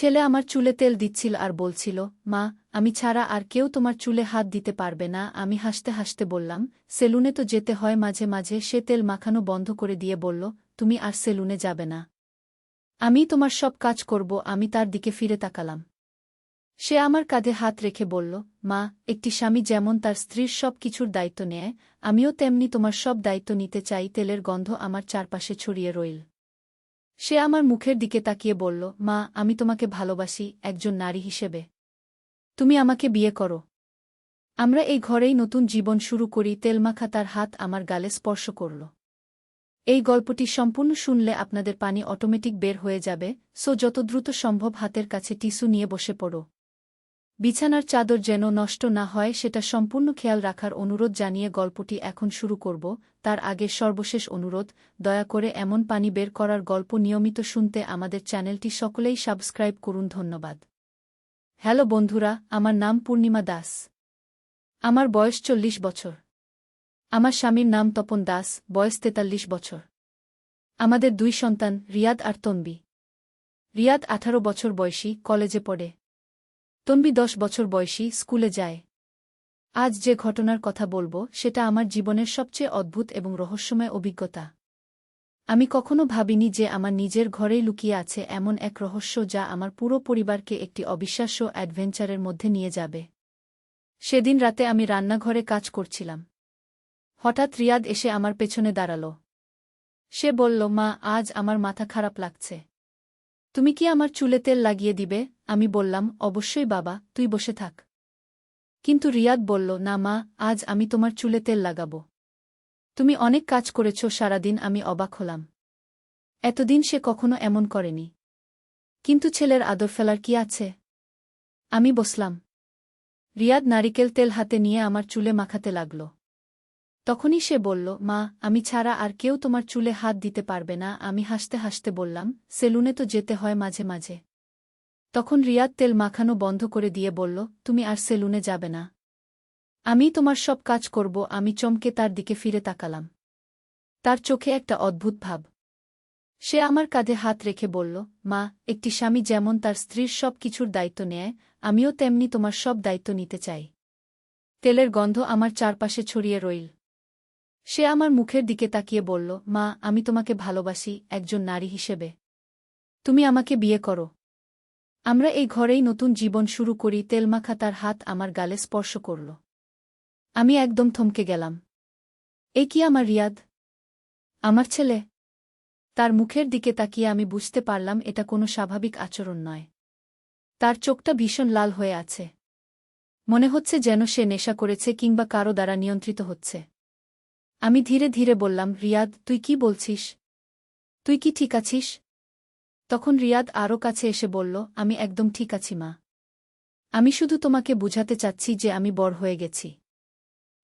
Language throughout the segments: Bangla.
ছেলে আমার চুলে তেল দিচ্ছিল আর বলছিল, মা, আমি ছাড়া আর কেউ তোমার চুলে হাত দিতে পারবে না। আমি হাসতে হাসতে বললাম, সেলুনে তো যেতে হয় মাঝে মাঝে। সে তেল মাখানো বন্ধ করে দিয়ে বলল, তুমি আর সেলুনে যাবে না। আমি তোমার সব কাজ করব। আমি তার দিকে ফিরে তাকালাম। সে আমার কাঁধে হাত রেখে বলল, মা, একটি স্বামী যেমন তার স্ত্রীর সব কিছুর দায়িত্ব নেয়, আমিও তেমনি তোমার সব দায়িত্ব নিতে চাই। তেলের গন্ধ আমার চারপাশে ছড়িয়ে রইল। সে আমার মুখের দিকে তাকিয়ে বলল, মা, আমি তোমাকে ভালোবাসি, একজন নারী হিসেবে। তুমি আমাকে বিয়ে করো। আমরা এই ঘরেই নতুন জীবন শুরু করি। তেলমাখা তার হাত আমার গালে স্পর্শ করল। এই গল্পটি সম্পূর্ণ শুনলে আপনাদের পানি অটোমেটিক বের হয়ে যাবে, সো যত দ্রুত সম্ভব হাতের কাছে টিস্যু নিয়ে বসে পড়ো। বিছানার চাদর যেন নষ্ট না হয়, সেটা সম্পূর্ণ খেয়াল রাখার অনুরোধ জানিয়ে গল্পটি এখন শুরু করব। তার আগে সর্বশেষ অনুরোধ, দয়া করে এমন পানি বের করার গল্প নিয়মিত শুনতে আমাদের চ্যানেলটি সকলেই সাবস্ক্রাইব করুন, ধন্যবাদ। হ্যালো বন্ধুরা, আমার নাম পূর্ণিমা দাস। আমার বয়স চল্লিশ বছর। আমার স্বামীর নাম তপন দাস, বয়স তেতাল্লিশ বছর। আমাদের দুই সন্তান, রিয়াদ আর তনবি। রিয়াদ আঠারো বছর বয়সী, কলেজে পড়ে। তনবি দশ বছর বয়সী স্কুলে যায়। আজ যে ঘটনার কথা বলব, সেটা আমার জীবনের সবচেয়ে অদ্ভুত এবং রহস্যময় অভিজ্ঞতা। আমি কখনো ভাবিনি যে আমার নিজের ঘরেই লুকিয়ে আছে এমন এক রহস্য যা আমার পুরো পরিবারকে একটি অবিশ্বাস্য অ্যাডভেঞ্চারের মধ্যে নিয়ে যাবে। সেদিন রাতে আমি রান্নাঘরে কাজ করছিলাম। হঠাৎ রিয়াদ এসে আমার পেছনে দাঁড়াল। সে বলল, মা, আজ আমার মাথা খারাপ লাগছে। তুমি কি আমার চুলে তেল লাগিয়ে দিবে? আমি বললাম, অবশ্যই বাবা, তুই বসে থাক। কিন্তু রিয়াদ বলল, না মা, আজ আমি তোমার চুলে তেল লাগাব। তুমি অনেক কাজ করেছ, সারাদিন আমি অবাক হলাম। এতদিন সে কখনো এমন করেনি। কিন্তু ছেলের আদর ফেলার কি আছে? আমি বসলাম। রিয়াদ নারিকেল তেল হাতে নিয়ে আমার চুলে মাখাতে লাগল। তখনই সে বলল, মা, আমি ছাড়া আর কেউ তোমার চুলে হাত দিতে পারবে না। আমি হাসতে হাসতে বললাম, সেলুনে তো যেতে হয় মাঝে মাঝে। তখন রিয়াদ তেল মাখানো বন্ধ করে দিয়ে বলল, তুমি আর সেলুনে যাবে না। আমি তোমার সব কাজ করব, আমি চমকে তার দিকে ফিরে তাকালাম। তার চোখে একটা অদ্ভুত ভাব। সে আমার কাঁধে হাত রেখে বলল, মা, একটি স্বামী যেমন তার স্ত্রীর সব কিছুর দায়িত্ব নেয়, আমিও তেমনি তোমার সব দায়িত্ব নিতে চাই। তেলের গন্ধ আমার চারপাশে ছড়িয়ে রইল। সে আমার মুখের দিকে তাকিয়ে বলল, মা, আমি তোমাকে ভালোবাসি, একজন নারী হিসেবে। তুমি আমাকে বিয়ে করো। আমরা এই ঘরেই নতুন জীবন শুরু করি। তেলমাখা তার হাত আমার গালে স্পর্শ করল। আমি একদম থমকে গেলাম। এ কি আমার রিয়াদ? আমার ছেলে? তার মুখের দিকে তাকিয়ে আমি বুঝতে পারলাম, এটা কোনো স্বাভাবিক আচরণ নয়। তার চোখটা ভীষণ লাল হয়ে আছে। মনে হচ্ছে যেন সে নেশা করেছে কিংবা কারও দ্বারা নিয়ন্ত্রিত হচ্ছে। আমি ধীরে ধীরে বললাম, রিয়াদ, তুই কি বলছিস? তুই কি ঠিক আছিস? তখন রিয়াদ আরও কাছে এসে বলল, আমি একদম ঠিক আছি, মা। আমি শুধু তোমাকে বুঝাতে চাচ্ছি যে আমি বড় হয়ে গেছি।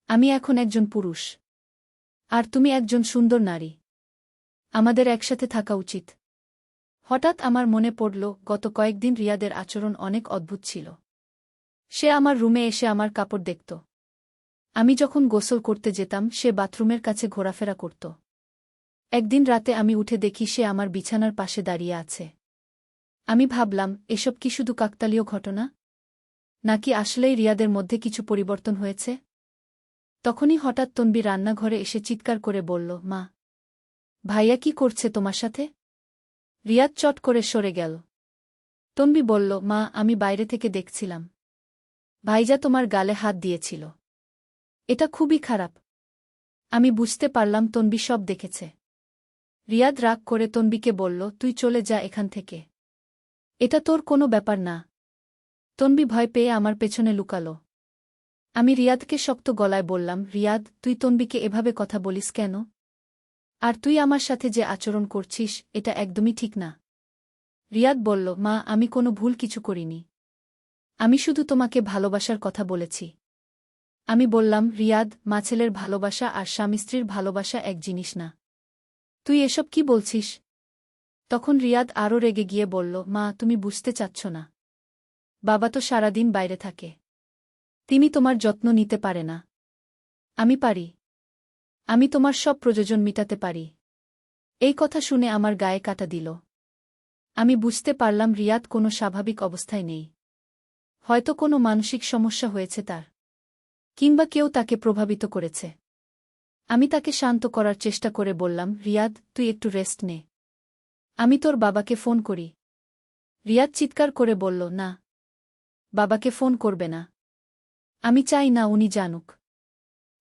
আমি এখন একজন পুরুষ। আর তুমি একজন সুন্দর নারী। আমাদের একসাথে থাকা উচিত। হঠাৎ আমার মনে পড়ল, গত কয়েকদিন রিয়াদের আচরণ অনেক অদ্ভুত ছিল। সে আমার রুমে এসে আমার কাপড় দেখত। আমি যখন গোসল করতে যেতাম, সে বাথরুমের কাছে ঘোরাফেরা করত। একদিন রাতে আমি উঠে দেখি সে আমার বিছানার পাশে দাঁড়িয়ে আছে। আমি ভাবলাম, এসব কি শুধু কাকতালীয় ঘটনা? নাকি আসলেই রিয়াদের মধ্যে কিছু পরিবর্তন হয়েছে? তখনই হঠাৎ তন্বি রান্নাঘরে এসে চিৎকার করে বলল, মা, ভাইয়া কি করছে তোমার সাথে? রিয়াদ চট করে সরে গেল। তনবি বলল, মা, আমি বাইরে থেকে দেখছিলাম। ভাইজা তোমার গালে হাত দিয়েছিল। এটা খুবই খারাপ। আমি বুঝতে পারলাম তনবি সব দেখেছে। রিয়াদ রাগ করে তনবিকে বলল, তুই চলে যা এখান থেকে। এটা তোর কোনো ব্যাপার না। তনবি ভয় পেয়ে আমার পেছনে লুকালো। আমি রিয়াদকে শক্ত গলায় বললাম, রিয়াদ, তুই তনবিকে এভাবে কথা বলিস কেন? আর তুই আমার সাথে যে আচরণ করছিস, এটা একদমই ঠিক না। রিয়াদ বলল, মা, আমি কোনো ভুল কিছু করিনি। আমি শুধু তোমাকে ভালোবাসার কথা বলেছি। আমি বললাম, রিয়াদ মা ছেলের ভালোবাসা আর স্বামী স্ত্রীর ভালোবাসা এক জিনিস না। তুই এসব কি বলছিস? তখন রিয়াদ আরও রেগে গিয়ে বলল, মা, তুমি বুঝতে চাচ্ছ না। বাবা তো সারাদিন বাইরে থাকে। তিনি তোমার যত্ন নিতে পারে না। আমি পারি। আমি তোমার সব প্রয়োজন মিটাতে পারি। এই কথা শুনে আমার গায়ে কাটা দিল। আমি বুঝতে পারলাম রিয়াদ কোনো স্বাভাবিক অবস্থায় নেই। হয়তো কোনো মানসিক সমস্যা হয়েছে তার। কিংবা কেউ তাকে প্রভাবিত করেছে। আমি তাকে শান্ত করার চেষ্টা করে বললাম, রিয়াদ, তুই একটু রেস্ট নে। আমি তোর বাবাকে ফোন করি রিয়াদ চিৎকার করে বলল, না। বাবাকে ফোন করবে না। আমি চাই না উনি জানুক।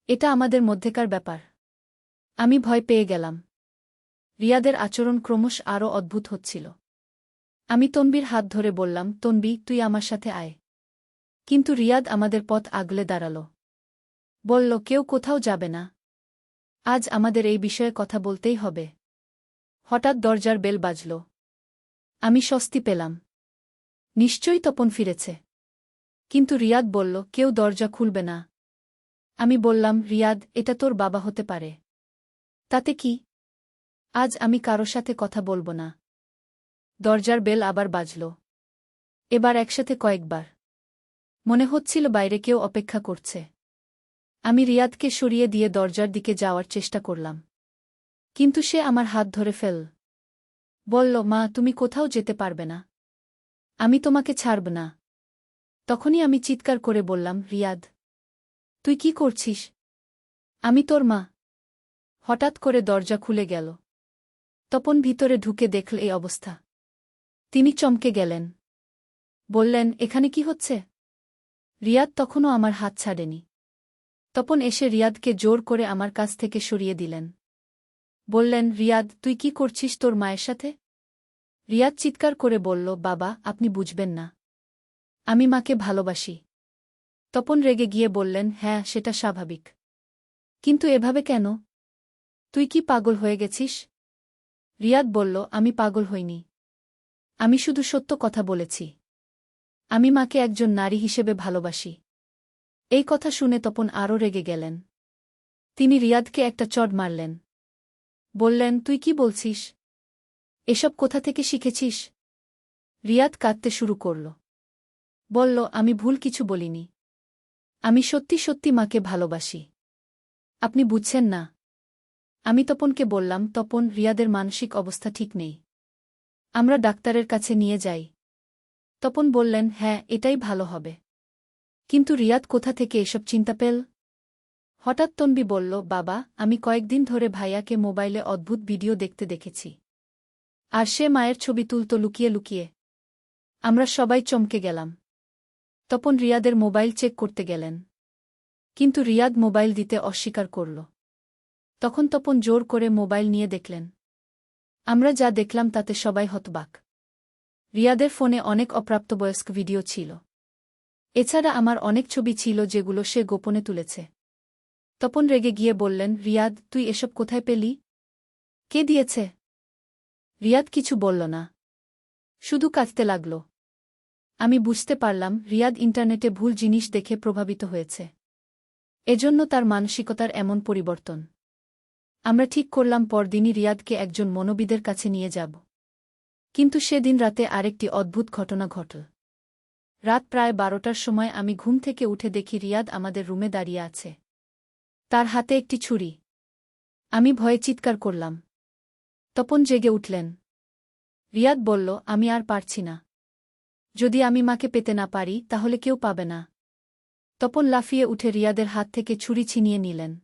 এটা আমাদের মধ্যেকার ব্যাপার। আমি ভয় পেয়ে গেলাম রিয়াদের আচরণ ক্রমশ আরও অদ্ভুত হচ্ছিল। আমি তনবির হাত ধরে বললাম, তনবি, তুই আমার সাথে আয় কিন্তু রিয়াদ আমাদের পথ আগলে দাঁড়াল। বলল, কেউ কোথাও যাবে না। আজ আমাদের এই বিষয়ে কথা বলতেই হবে। হঠাৎ দরজার বেল বাজল। আমি স্বস্তি পেলাম। নিশ্চয়ই তপন ফিরেছে। কিন্তু রিয়াদ বলল, কেউ দরজা খুলবে না। আমি বললাম, রিয়াদ, এটা তোর বাবা হতে পারে। তাতে কি? আজ আমি কারও সাথে কথা বলব না। দরজার বেল আবার বাজল। এবার একসাথে কয়েকবার। মনে হচ্ছিল বাইরে কেউ অপেক্ষা করছে। আমি রিয়াদকে সরিয়ে দিয়ে দরজার দিকে যাওয়ার চেষ্টা করলাম। কিন্তু সে আমার হাত ধরে ফেল। বলল, মা, তুমি কোথাও যেতে পারবে না। আমি তোমাকে ছাড়ব না। তখনই আমি চিৎকার করে বললাম, রিয়াদ, তুই কি করছিস? আমি তোর মা। হঠাৎ করে দরজা খুলে গেল। তপন ভিতরে ঢুকে দেখল এই অবস্থা। তিনি চমকে গেলেন। বললেন, এখানে কি হচ্ছে? রিয়াদ তখনও আমার হাত ছাড়েনি। তপন এসে রিয়াদকে জোর করে আমার কাছ থেকে সরিয়ে দিলেন। বললেন, রিয়াদ, তুই কি করছিস তোর মায়ের সাথে? রিয়াদ চিৎকার করে বলল, বাবা, আপনি বুঝবেন না। আমি মাকে ভালোবাসি। তপন রেগে গিয়ে বললেন হ্যাঁ সেটা স্বাভাবিক। কিন্তু এভাবে কেন? তুই কি পাগল হয়ে গেছিস? রিয়াদ বলল, আমি পাগল হইনি। আমি শুধু সত্য কথা বলেছি। আমি মাকে একজন নারী হিসেবে ভালোবাসি। এই কথা শুনে তপন আরও রেগে গেলেন। তিনি রিয়াদকে একটা চড মারলেন। বললেন, তুই কি বলছিস? এসব কোথা থেকে শিখেছিস? রিয়াদ কাঁদতে শুরু করল। বলল, আমি ভুল কিছু বলিনি। আমি সত্যি সত্যি মাকে ভালোবাসি। আপনি বুঝছেন না? আমি তপনকে বললাম, তপন, রিয়াদের মানসিক অবস্থা ঠিক নেই। আমরা ডাক্তারের কাছে নিয়ে যাই। তপন বললেন হ্যাঁ এটাই ভালো হবে। কিন্তু রিয়াদ কোথা থেকে এসব চিন্তা পেল? হঠাৎ তনবি বলল, বাবা, আমি কয়েকদিন ধরে ভাইয়াকে মোবাইলে অদ্ভুত ভিডিও দেখতে দেখেছি। আর সে মায়ের ছবি তুলত লুকিয়ে লুকিয়ে। আমরা সবাই চমকে গেলাম। তপন রিয়াদের মোবাইল চেক করতে গেলেন। কিন্তু রিয়াদ মোবাইল দিতে অস্বীকার করল। তখন তপন জোর করে মোবাইল নিয়ে দেখলেন। আমরা যা দেখলাম তাতে সবাই হতবাক। রিয়াদের ফোনে অনেক অপ্রাপ্তবয়স্ক ভিডিও ছিল। এছাড়া আমার অনেক ছবি ছিল যেগুলো সে গোপনে তুলেছে। তপন রেগে গিয়ে বললেন, রিয়াদ, তুই এসব কোথায় পেলি? কে দিয়েছে? রিয়াদ কিছু বলল না। শুধু কাঁদতে লাগল। আমি বুঝতে পারলাম, রিয়াদ ইন্টারনেটে ভুল জিনিস দেখে প্রভাবিত হয়েছে। এজন্য তার মানসিকতার এমন পরিবর্তন। আমরা ঠিক করলাম পরদিনই রিয়াদকে একজন মনোবিদের কাছে নিয়ে যাব। কিন্তু সেদিন রাতে আরেকটি অদ্ভুত ঘটনা ঘটল। রাত প্রায় বারোটার সময় আমি ঘুম থেকে উঠে দেখি রিয়াদ আমাদের রুমে দাঁড়িয়ে আছে। তার হাতে একটি ছুরি। আমি ভয়ে চিৎকার করলাম। তপন জেগে উঠলেন। রিয়াদ বলল, আমি আর পারছি না। যদি আমি মাকে পেতে না পারি, তাহলে কেউ পাবে না। তপন লাফিয়ে উঠে রিয়াদের হাত থেকে ছুরি ছিনিয়ে নিলেন।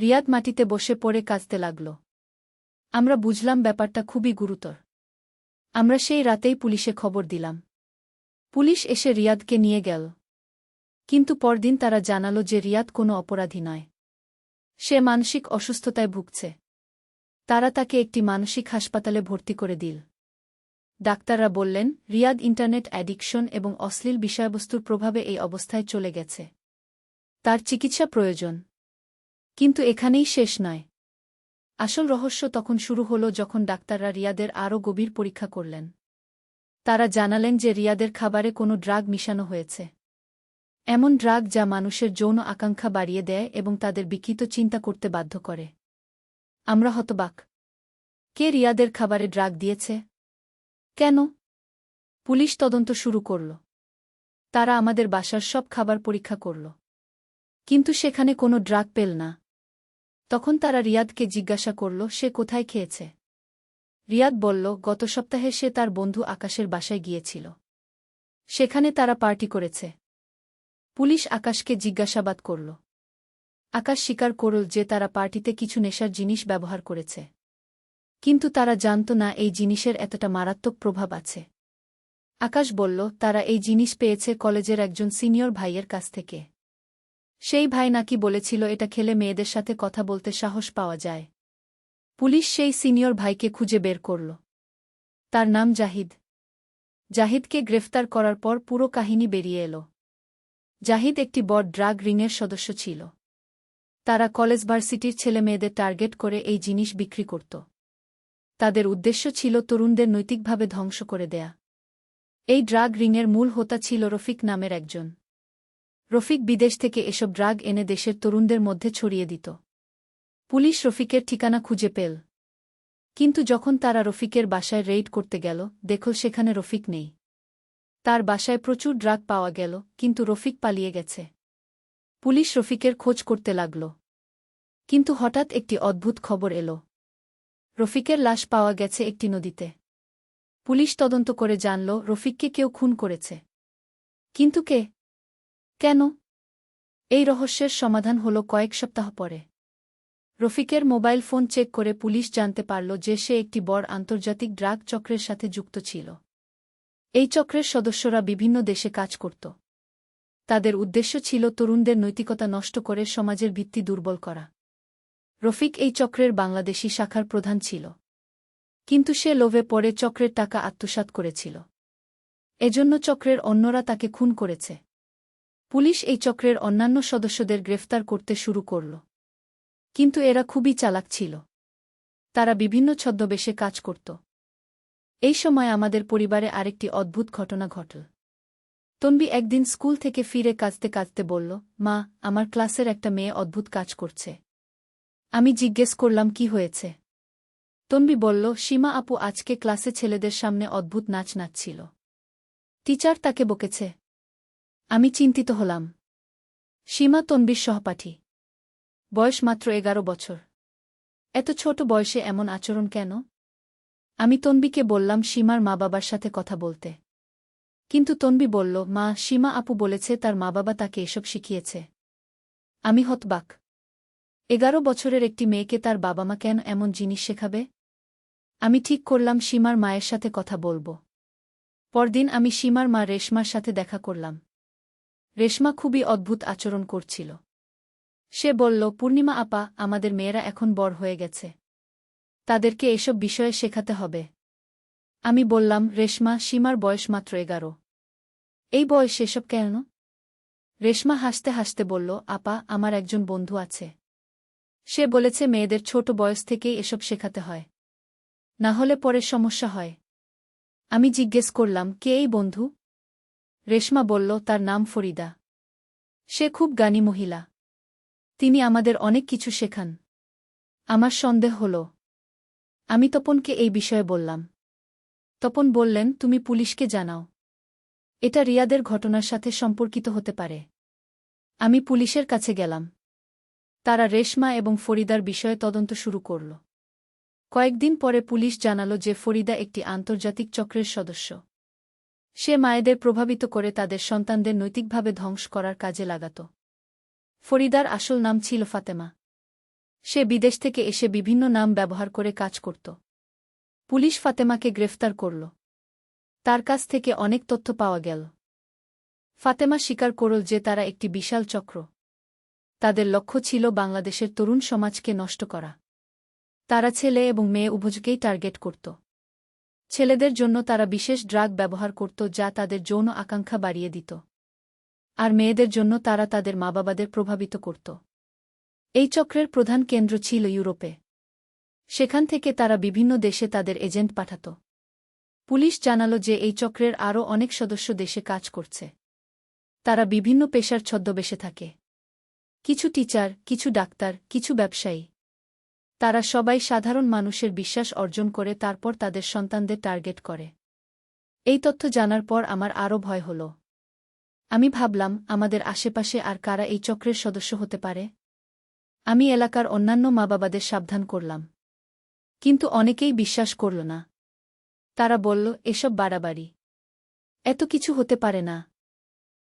রিয়াদ মাটিতে বসে পড়ে কাঁদতে লাগল। আমরা বুঝলাম ব্যাপারটা খুবই গুরুতর। আমরা সেই রাতেই পুলিশে খবর দিলাম। পুলিশ এসে রিয়াদকে নিয়ে গেল। কিন্তু পরদিন তারা জানালো যে রিয়াদ কোনো অপরাধী নয়। সে মানসিক অসুস্থতায় ভুগছে। তারা তাকে একটি মানসিক হাসপাতালে ভর্তি করে দিল। ডাক্তাররা বললেন, রিয়াদ ইন্টারনেট অ্যাডিকশন এবং অশ্লীল বিষয়বস্তুর প্রভাবে এই অবস্থায় চলে গেছে। তার চিকিৎসা প্রয়োজন। কিন্তু এখানেই শেষ নয়। আসল রহস্য তখন শুরু হল যখন ডাক্তাররা রিয়াদের আরও গভীর পরীক্ষা করলেন। তারা জানালেন যে রিয়াদের খাবারে কোনো ড্রাগ মিশানো হয়েছে। এমন ড্রাগ যা মানুষের যৌন আকাঙ্ক্ষা বাড়িয়ে দেয় এবং তাদের বিকৃত চিন্তা করতে বাধ্য করে। আমরা হতবাক। কে রিয়াদের খাবারে ড্রাগ দিয়েছে? কেন? পুলিশ তদন্ত শুরু করল। তারা আমাদের বাসার সব খাবার পরীক্ষা করল। কিন্তু সেখানে কোনো ড্রাগ পেল না। তখন তারা রিয়াদকে জিজ্ঞাসা করল, সে কোথায় খেয়েছে? রিয়াদ বলল, গত সপ্তাহে সে তার বন্ধু আকাশের বাসায় গিয়েছিল। সেখানে তারা পার্টি করেছে। পুলিশ আকাশকে জিজ্ঞাসাবাদ করল। আকাশ স্বীকার করল যে তারা পার্টিতে কিছু নেশার জিনিস ব্যবহার করেছে। কিন্তু তারা জানত না এই জিনিসের এতটা মারাত্মক প্রভাব আছে। আকাশ বলল, তারা এই জিনিস পেয়েছে কলেজের একজন সিনিয়র ভাইয়ের কাছ থেকে। সেই ভাই নাকি বলেছিল, এটা খেলে মেয়েদের সাথে কথা বলতে সাহস পাওয়া যায়। পুলিশ সেই সিনিয়র ভাইকে খুঁজে বের করল। তার নাম জাহিদ। জাহিদকে গ্রেফতার করার পর পুরো কাহিনী বেরিয়ে এল। জাহিদ একটি বড় ড্রাগ রিংয়ের সদস্য ছিল। তারা কলেজ ভার্সিটির ছেলেমেয়েদের টার্গেট করে এই জিনিস বিক্রি করত। তাদের উদ্দেশ্য ছিল তরুণদের নৈতিকভাবে ধ্বংস করে দেয়া। এই ড্রাগ রিংয়ের মূল হোতা ছিল রফিক নামের একজন। রফিক বিদেশ থেকে এসব ড্রাগ এনে দেশের তরুণদের মধ্যে ছড়িয়ে দিত। পুলিশ রফিকের ঠিকানা খুঁজে পেল। কিন্তু যখন তারা রফিকের বাসায় রেইড করতে গেল, দেখল সেখানে রফিক নেই। তার বাসায় প্রচুর ড্রাগ পাওয়া গেল, কিন্তু রফিক পালিয়ে গেছে। পুলিশ রফিকের খোঁজ করতে লাগল। কিন্তু হঠাৎ একটি অদ্ভুত খবর এল। রফিকের লাশ পাওয়া গেছে একটি নদীতে। পুলিশ তদন্ত করে জানল, রফিককে কেউ খুন করেছে। কিন্তু কে? কেন? এই রহস্যের সমাধান হল কয়েক সপ্তাহ পরে। রফিকের মোবাইল ফোন চেক করে পুলিশ জানতে পারল যে সে একটি বড় আন্তর্জাতিক ড্রাগ চক্রের সাথে যুক্ত ছিল। এই চক্রের সদস্যরা বিভিন্ন দেশে কাজ করত। তাদের উদ্দেশ্য ছিল তরুণদের নৈতিকতা নষ্ট করে সমাজের ভিত্তি দুর্বল করা। রফিক এই চক্রের বাংলাদেশি শাখার প্রধান ছিল। কিন্তু সে লোভে পরে চক্রের টাকা আত্মসাৎ করেছিল। এজন্য চক্রের অন্যরা তাকে খুন করেছে। পুলিশ এই চক্রের অন্যান্য সদস্যদের গ্রেফতার করতে শুরু করল। কিন্তু এরা খুবই চালাক ছিল। তারা বিভিন্ন ছদ্মবেশে কাজ করত। এই সময় আমাদের পরিবারে আরেকটি অদ্ভুত ঘটনা ঘটল। তন্বী একদিন স্কুল থেকে ফিরে কাজতে কাজতে বলল, মা, আমার ক্লাসের একটা মেয়ে অদ্ভুত কাজ করছে। আমি জিজ্ঞেস করলাম, কি হয়েছে? তন্বী বলল, সীমা আপু আজকে ক্লাসে ছেলেদের সামনে অদ্ভুত নাচ নাচছিল। টিচার তাকে বকেছে। আমি চিন্তিত হলাম। সীমা তন্বীর সহপাঠী। বয়স মাত্র এগারো বছর। এত ছোট বয়সে এমন আচরণ কেন? আমি তন্বীকে বললাম, সীমার মা বাবার সাথে কথা বলতে। কিন্তু তন্বী বলল, মা, সীমা আপু বলেছে তার মা বাবা তাকে এসব শিখিয়েছে। আমি হতবাক। এগারো বছরের একটি মেয়েকে তার বাবা মা কেন এমন জিনিস শেখাবে? আমি ঠিক করলাম, সীমার মায়ের সাথে কথা বলব। পরদিন আমি সীমার মা রেশমার সাথে দেখা করলাম। রেশমা খুবই অদ্ভুত আচরণ করছিল। সে বলল, পূর্ণিমা আপা, আমাদের মেয়েরা এখন বড় হয়ে গেছে। তাদেরকে এসব বিষয়ে শেখাতে হবে। আমি বললাম, রেশমা, সীমার বয়স মাত্র এগারো। এই বয়স এসব কেন? রেশমা হাসতে হাসতে বলল, আপা, আমার একজন বন্ধু আছে। সে বলেছে, মেয়েদের ছোট বয়স থেকেই এসব শেখাতে হয়। না হলে পরে সমস্যা হয়। আমি জিজ্ঞেস করলাম, কে এই বন্ধু? রেশমা বলল, তার নাম ফরিদা। সে খুব গানী মহিলা। তিনি আমাদের অনেক কিছু শেখান। আমার সন্দেহ হল। আমি তপনকে এই বিষয়ে বললাম। তপন বললেন, তুমি পুলিশকে জানাও। এটা রিয়াদের ঘটনার সাথে সম্পর্কিত হতে পারে। আমি পুলিশের কাছে গেলাম। তারা রেশমা এবং ফরিদার বিষয়ে তদন্ত শুরু করল। কয়েকদিন পরে পুলিশ জানাল যে ফরিদা একটি আন্তর্জাতিক চক্রের সদস্য। সে মায়েদের প্রভাবিত করে তাদের সন্তানদের নৈতিকভাবে ধ্বংস করার কাজে লাগাত। ফরিদার আসল নাম ছিল ফাতেমা। সে বিদেশ থেকে এসে বিভিন্ন নাম ব্যবহার করে কাজ করত। পুলিশ ফাতেমাকে গ্রেফতার করল। তার কাছ থেকে অনেক তথ্য পাওয়া গেল। ফাতেমা স্বীকার করল যে তারা একটি বিশাল চক্র। তাদের লক্ষ্য ছিল বাংলাদেশের তরুণ সমাজকে নষ্ট করা। তারা ছেলে এবং মেয়ে উভয়কেই টার্গেট করত। ছেলেদের জন্য তারা বিশেষ ড্রাগ ব্যবহার করত যা তাদের যৌন আকাঙ্ক্ষা বাড়িয়ে দিত। আর মেয়েদের জন্য তারা তাদের মা বাবাদের প্রভাবিত করত। এই চক্রের প্রধান কেন্দ্র ছিল ইউরোপে। সেখান থেকে তারা বিভিন্ন দেশে তাদের এজেন্ট পাঠাত। পুলিশ জানাল যে এই চক্রের আরও অনেক সদস্য দেশে কাজ করছে। তারা বিভিন্ন পেশার ছদ্মবেশে থাকে। কিছু টিচার, কিছু ডাক্তার, কিছু ব্যবসায়ী। তারা সবাই সাধারণ মানুষের বিশ্বাস অর্জন করে, তারপর তাদের সন্তানদের টার্গেট করে। এই তথ্য জানার পর আমার আরও ভয় হল। আমি ভাবলাম, আমাদের আশেপাশে আর কারা এই চক্রের সদস্য হতে পারে? আমি এলাকার অন্যান্য মা বাবাদের সাবধান করলাম। কিন্তু অনেকেই বিশ্বাস করল না। তারা বলল, এসব বাড়াবাড়ি। এত কিছু হতে পারে না।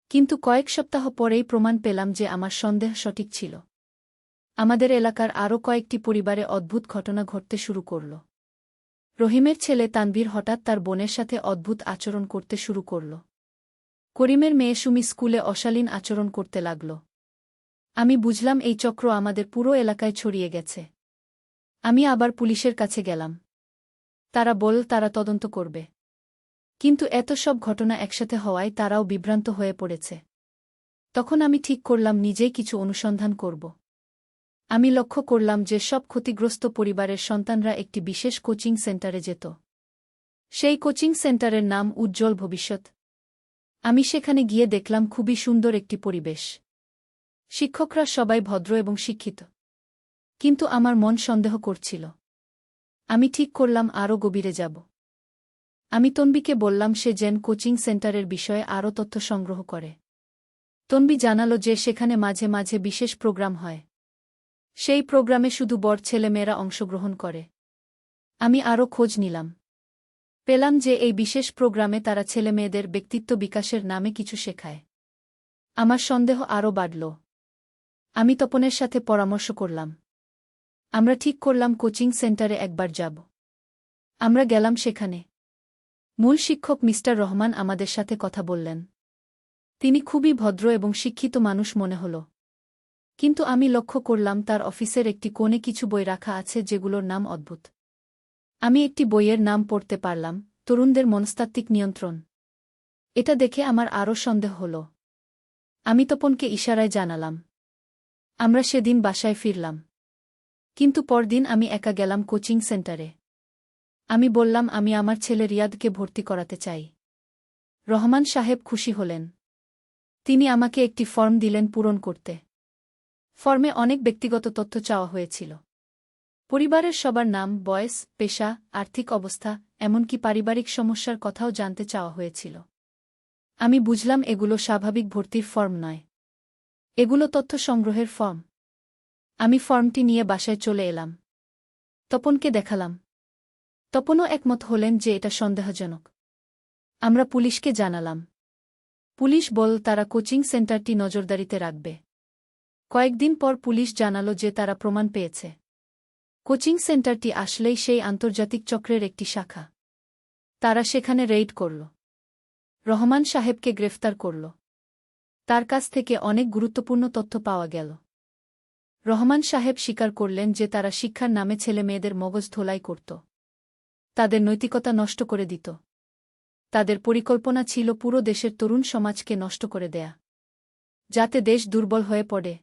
কিন্তু কয়েক সপ্তাহ পরেই প্রমাণ পেলাম যে আমার সন্দেহ সঠিক ছিল। আমাদের এলাকার আরও কয়েকটি পরিবারে অদ্ভুত ঘটনা ঘটতে শুরু করল। রহিমের ছেলে তানভীর হঠাৎ তার বোনের সাথে অদ্ভুত আচরণ করতে শুরু করল। করিমের মেয়ে সুমি স্কুলে অশালীন আচরণ করতে লাগল। আমি বুঝলাম এই চক্র আমাদের পুরো এলাকায় ছড়িয়ে গেছে। আমি আবার পুলিশের কাছে গেলাম। তারা বল তারা তদন্ত করবে। কিন্তু এত সব ঘটনা একসাথে হওয়ায় তারাও বিভ্রান্ত হয়ে পড়েছে। তখন আমি ঠিক করলাম, নিজেই কিছু অনুসন্ধান করব। আমি লক্ষ্য করলাম যে সব ক্ষতিগ্রস্ত পরিবারের সন্তানরা একটি বিশেষ কোচিং সেন্টারে যেত। সেই কোচিং সেন্টারের নাম উজ্জ্বল ভবিষ্যৎ। আমি সেখানে গিয়ে দেখলাম খুবই সুন্দর একটি পরিবেশ। শিক্ষকরা সবাই ভদ্র এবং শিক্ষিত। কিন্তু আমার মন সন্দেহ করছিল। আমি ঠিক করলাম আরও গভীরে যাব। আমি তন্বিকে বললাম, সে যেন কোচিং সেন্টারের বিষয়ে আরও তথ্য সংগ্রহ করে। তন্বি জানালো যে সেখানে মাঝে মাঝে বিশেষ প্রোগ্রাম হয়। সেই প্রোগ্রামে শুধু বর ছেলেমেয়েরা অংশগ্রহণ করে। আমি আরও খোঁজ নিলাম। পেলাম যে এই বিশেষ প্রোগ্রামে তারা ছেলেমেয়েদের ব্যক্তিত্ব বিকাশের নামে কিছু শেখায়। আমার সন্দেহ আরও বাড়ল। আমি তপনের সাথে পরামর্শ করলাম। আমরা ঠিক করলাম কোচিং সেন্টারে একবার যাব। আমরা গেলাম সেখানে। মূল শিক্ষক মিস্টার রহমান আমাদের সাথে কথা বললেন। তিনি খুবই ভদ্র এবং শিক্ষিত মানুষ মনে হল। কিন্তু আমি লক্ষ্য করলাম তার অফিসের একটি কোণে কিছু বই রাখা আছে যেগুলোর নাম অদ্ভুত। আমি একটি বইয়ের নাম পড়তে পারলাম, তরুণদের মনস্তাত্ত্বিক নিয়ন্ত্রণ। এটা দেখে আমার আরও সন্দেহ হল। আমি তপনকে ইশারায় জানালাম। আমরা সেদিন বাসায় ফিরলাম। কিন্তু পরদিন আমি একা গেলাম কোচিং সেন্টারে। আমি বললাম, আমি আমার ছেলে রিয়াদকে ভর্তি করাতে চাই। রহমান সাহেব খুশি হলেন। তিনি আমাকে একটি ফর্ম দিলেন পূরণ করতে। ফর্মে অনেক ব্যক্তিগত তথ্য চাওয়া হয়েছিল। পরিবারের সবার নাম, বয়স, পেশা, আর্থিক অবস্থা, এমনকি পারিবারিক সমস্যার কথাও জানতে চাওয়া হয়েছিল। আমি বুঝলাম এগুলো স্বাভাবিক ভর্তির ফর্ম নয়। এগুলো তথ্য সংগ্রহের ফর্ম। আমি ফর্মটি নিয়ে বাসায় চলে এলাম। তপনকে দেখালাম। তপনও একমত হলেন যে এটা সন্দেহজনক। আমরা পুলিশকে জানালাম। পুলিশ বল, তারা কোচিং সেন্টারটি নজরদারিতে রাখবে। কয়েকদিন পর পুলিশ জানালো যে তারা প্রমাণ পেয়েছে। কোচিং সেন্টারটি আসলেই সেই আন্তর্জাতিক চক্রের একটি শাখা। তারা সেখানে রেইড করল। রহমান সাহেবকে গ্রেফতার করল। তার কাছ থেকে অনেক গুরুত্বপূর্ণ তথ্য পাওয়া গেল। রহমান সাহেব স্বীকার করলেন যে তারা শিক্ষার নামে ছেলে মেয়েদের মগজ ধোলাই করত। তাদের নৈতিকতা নষ্ট করে দিত। তাদের পরিকল্পনা ছিল পুরো দেশের তরুণ সমাজকে নষ্ট করে দেয়া। যাতে দেশ দুর্বল হয়ে পড়ে।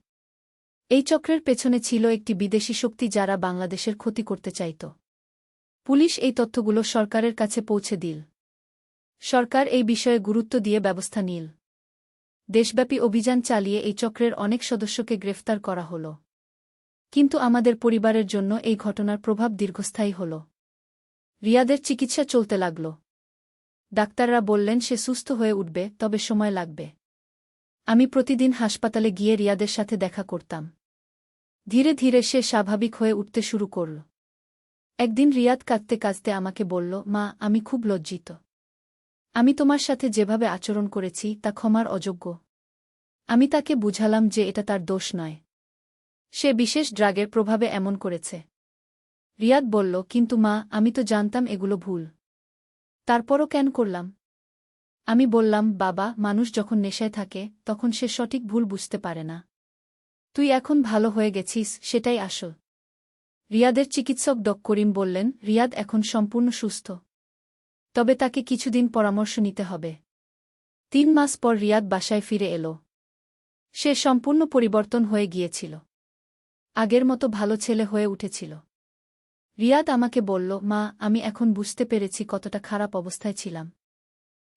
এই চক্রের পেছনে ছিল একটি বিদেশি শক্তি যারা বাংলাদেশের ক্ষতি করতে চাইত। পুলিশ এই তথ্যগুলো সরকারের কাছে পৌঁছে দিল। সরকার এই বিষয়ে গুরুত্ব দিয়ে ব্যবস্থা নিল। দেশব্যাপী অভিযান চালিয়ে এই চক্রের অনেক সদস্যকে গ্রেফতার করা হল। কিন্তু আমাদের পরিবারের জন্য এই ঘটনার প্রভাব দীর্ঘস্থায়ী হল। রিয়াদের চিকিৎসা চলতে লাগল। ডাক্তাররা বললেন, সে সুস্থ হয়ে উঠবে, তবে সময় লাগবে। আমি প্রতিদিন হাসপাতালে গিয়ে রিয়াদের সাথে দেখা করতাম। ধীরে ধীরে সে স্বাভাবিক হয়ে উঠতে শুরু করল। একদিন রিয়াদ কাঁদতে কাঁদতে আমাকে বলল, মা, আমি খুব লজ্জিত। আমি তোমার সাথে যেভাবে আচরণ করেছি তা ক্ষমার অযোগ্য। আমি তাকে বুঝালাম যে এটা তার দোষ নয়। সে বিশেষ ড্রাগের প্রভাবে এমন করেছে। রিয়াদ বলল, কিন্তু মা, আমি তো জানতাম এগুলো ভুল। তারপরও কেন করলাম? আমি বললাম, বাবা, মানুষ যখন নেশায় থাকে, তখন সে সঠিক ভুল বুঝতে পারে না। তুই এখন ভালো হয়ে গেছিস, সেটাই আসল। রিয়াদের চিকিৎসক ডক করিম বললেন, রিয়াদ এখন সম্পূর্ণ সুস্থ। তবে তাকে কিছুদিন পরামর্শ নিতে হবে। তিন মাস পর রিয়াদ বাসায় ফিরে এলো। সে সম্পূর্ণ পরিবর্তন হয়ে গিয়েছিল। আগের মতো ভালো ছেলে হয়ে উঠেছিল। রিয়াদ আমাকে বলল, মা, আমি এখন বুঝতে পেরেছি কতটা খারাপ অবস্থায় ছিলাম।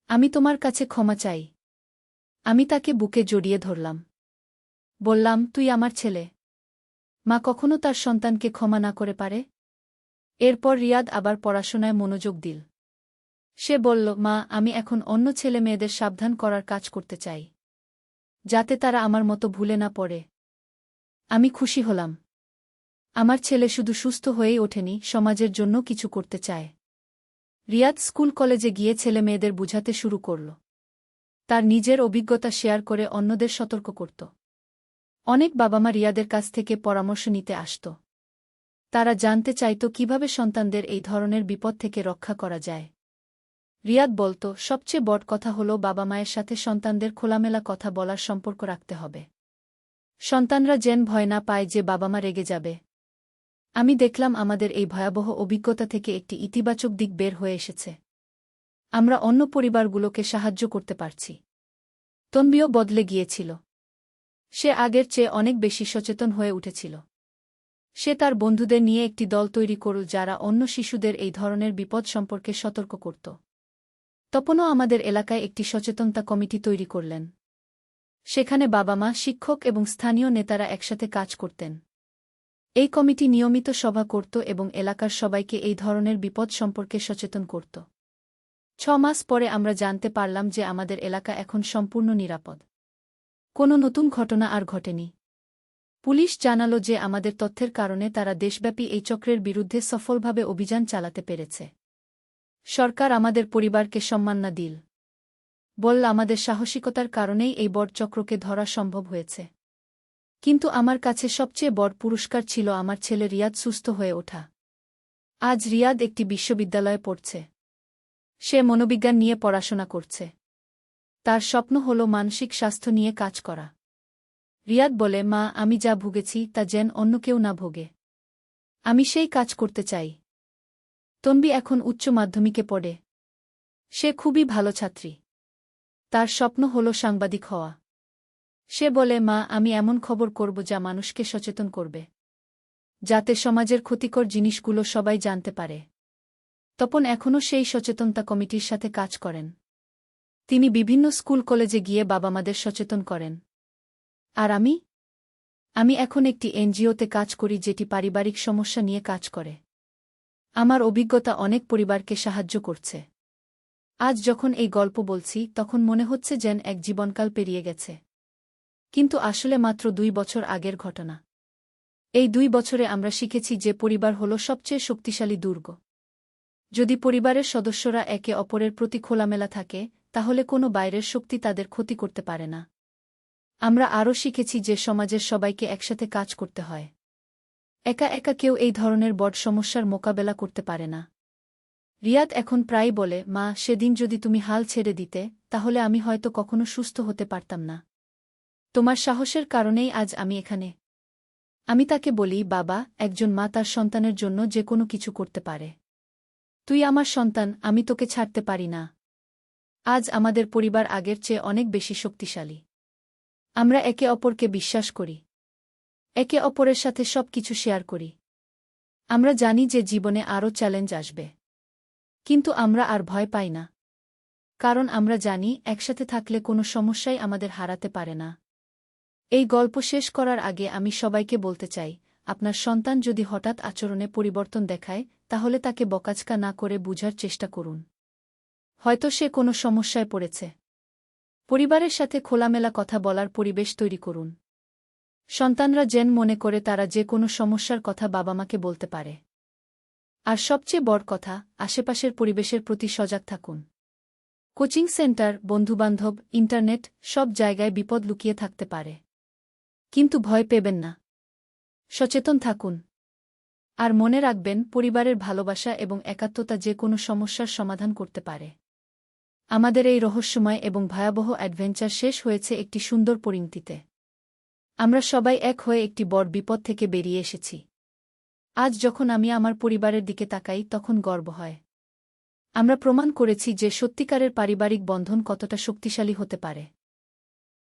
আমি তোমার কাছে ক্ষমা চাই। আমি তাকে বুকে জড়িয়ে ধরলাম। বললাম, তুই আমার ছেলে। মা কখনো তার সন্তানকে ক্ষমা না করে পারে? এরপর রিয়াদ আবার পড়াশোনায় মনোযোগ দিল। সে বলল, মা, আমি এখন অন্য ছেলে মেয়েদের সাবধান করার কাজ করতে চাই, যাতে তারা আমার মতো ভুলে না পড়ে। আমি খুশি হলাম। আমার ছেলে শুধু সুস্থ হয়েই ওঠেনি, সমাজের জন্য কিছু করতে চায়। রিয়াদ স্কুল কলেজে গিয়ে ছেলে মেয়েদের বুঝাতে শুরু করল। তার নিজের অভিজ্ঞতা শেয়ার করে অন্যদের সতর্ক করত। অনেক বাবামা রিয়াদের কাছ থেকে পরামর্শ নিতে আসত। তারা জানতে চাইত কীভাবে সন্তানদের এই ধরনের বিপদ থেকে রক্ষা করা যায়। রিয়াদ বলত, সবচেয়ে বড় কথা হল বাবা মায়ের সাথে সন্তানদের খোলামেলা কথা বলার সম্পর্ক রাখতে হবে। সন্তানরা যেন ভয় না পায় যে বাবা মা রেগে যাবে। আমি দেখলাম আমাদের এই ভয়াবহ অভিজ্ঞতা থেকে একটি ইতিবাচক দিক বের হয়ে এসেছে। আমরা অন্য পরিবারগুলোকে সাহায্য করতে পারছি। তন্বিও বদলে গিয়েছিল। সে আগের চেয়ে অনেক বেশি সচেতন হয়ে উঠেছিল। সে তার বন্ধুদের নিয়ে একটি দল তৈরি করল যারা অন্য শিশুদের এই ধরনের বিপদ সম্পর্কে সতর্ক করত। তপনও আমাদের এলাকায় একটি সচেতনতা কমিটি তৈরি করলেন। সেখানে বাবা মা, শিক্ষক এবং স্থানীয় নেতারা একসাথে কাজ করতেন। এই কমিটি নিয়মিত সভা করত এবং এলাকার সবাইকে এই ধরনের বিপদ সম্পর্কে সচেতন করত। ছ মাস পরে আমরা জানতে পারলাম যে আমাদের এলাকা এখন সম্পূর্ণ নিরাপদ। কোনো নতুন ঘটনা আর ঘটেনি। পুলিশ জানালো যে আমাদের তথ্যের কারণে তারা দেশব্যাপী এই চক্রের বিরুদ্ধে সফলভাবে অভিযান চালাতে পেরেছে। সরকার আমাদের পরিবারকে সম্মান না দিল। বলল আমাদের সাহসিকতার কারণেই এই বড় চক্রকে ধরা সম্ভব হয়েছে। কিন্তু আমার কাছে সবচেয়ে বড় পুরস্কার ছিল আমার ছেলে রিয়াদ সুস্থ হয়ে ওঠা। আজ রিয়াদ একটি বিশ্ববিদ্যালয়ে পড়ছে। সে মনোবিজ্ঞান নিয়ে পড়াশোনা করছে। তার স্বপ্ন হল মানসিক স্বাস্থ্য নিয়ে কাজ করা। রিয়াদ বলে, মা, আমি যা ভুগেছি তা যেন অন্য কেউ না ভোগে। আমি সেই কাজ করতে চাই। তন্বি এখন উচ্চ মাধ্যমিকে পড়ে। সে খুবই ভালো ছাত্রী। তার স্বপ্ন হল সাংবাদিক হওয়া। সে বলে, মা, আমি এমন খবর করব যা মানুষকে সচেতন করবে, যাতে সমাজের ক্ষতিকর জিনিসগুলো সবাই জানতে পারে। তপন এখনও সেই সচেতনতা কমিটির সাথে কাজ করেন। তিনি বিভিন্ন স্কুল কলেজে গিয়ে বাবা মাদের সচেতন করেন। আর আমি? আমি এখন একটি এনজিওতে কাজ করি যেটি পারিবারিক সমস্যা নিয়ে কাজ করে। আমার অভিজ্ঞতা অনেক পরিবারকে সাহায্য করছে। আজ যখন এই গল্প বলছি, তখন মনে হচ্ছে যেন এক জীবনকাল পেরিয়ে গেছে। কিন্তু আসলে মাত্র দুই বছর আগের ঘটনা। এই দুই বছরে আমরা শিখেছি যে পরিবার হল সবচেয়ে শক্তিশালী দুর্গ। যদি পরিবারের সদস্যরা একে অপরের প্রতি খোলামেলা থাকে, তাহলে কোনো বাইরের শক্তি তাদের ক্ষতি করতে পারে না। আমরা আরও শিখেছি যে সমাজের সবাইকে একসাথে কাজ করতে হয়। একা একা কেউ এই ধরনের বড় সমস্যার মোকাবেলা করতে পারে না। রিয়াদ এখন প্রায় বলে, মা, সেদিন যদি তুমি হাল ছেড়ে দিতে, তাহলে আমি হয়তো কখনো সুস্থ হতে পারতাম না। তোমার সাহসের কারণেই আজ আমি এখানে। আমি তাকে বলি, বাবা, একজন মা তার সন্তানের জন্য যে কোনো কিছু করতে পারে। তুই আমার সন্তান, আমি তোকে ছাড়তে পারি না। আজ আমাদের পরিবার আগের চেয়ে অনেক বেশি শক্তিশালী। আমরা একে অপরকে বিশ্বাস করি। একে অপরের সাথে সব কিছু শেয়ার করি। আমরা জানি যে জীবনে আরও চ্যালেঞ্জ আসবে। কিন্তু আমরা আর ভয় পাই না। কারণ আমরা জানি, একসাথে থাকলে কোনো সমস্যাই আমাদের হারাতে পারে না। এই গল্প শেষ করার আগে আমি সবাইকে বলতে চাই, আপনার সন্তান যদি হঠাৎ আচরণে পরিবর্তন দেখায়, তাহলে তাকে বকাচকা না করে বুঝার চেষ্টা করুন। হয়তো সে কোনো সমস্যায় পড়েছে। পরিবারের সাথে খোলামেলা কথা বলার পরিবেশ তৈরি করুন। সন্তানরা যেন মনে করে তারা যে কোনো সমস্যার কথা বাবা মাকে বলতে পারে। আর সবচেয়ে বড় কথা, আশেপাশের পরিবেশের প্রতি সজাগ থাকুন। কোচিং সেন্টার, বন্ধুবান্ধব, ইন্টারনেট, সব জায়গায় বিপদ লুকিয়ে থাকতে পারে। কিন্তু ভয় পেবেন না। সচেতন থাকুন। আর মনে রাখবেন, পরিবারের ভালোবাসা এবং একাত্মতা যে কোনো সমস্যার সমাধান করতে পারে। আমাদের এই রহস্যময় এবং ভয়াবহ অ্যাডভেঞ্চার শেষ হয়েছে একটি সুন্দর পরিণতিতে। আমরা সবাই এক হয়ে একটি বড় বিপদ থেকে বেরিয়ে এসেছি। আজ যখন আমি আমার পরিবারের দিকে তাকাই, তখন গর্ব হয়। আমরা প্রমাণ করেছি যে সত্যিকারের পারিবারিক বন্ধন কতটা শক্তিশালী হতে পারে।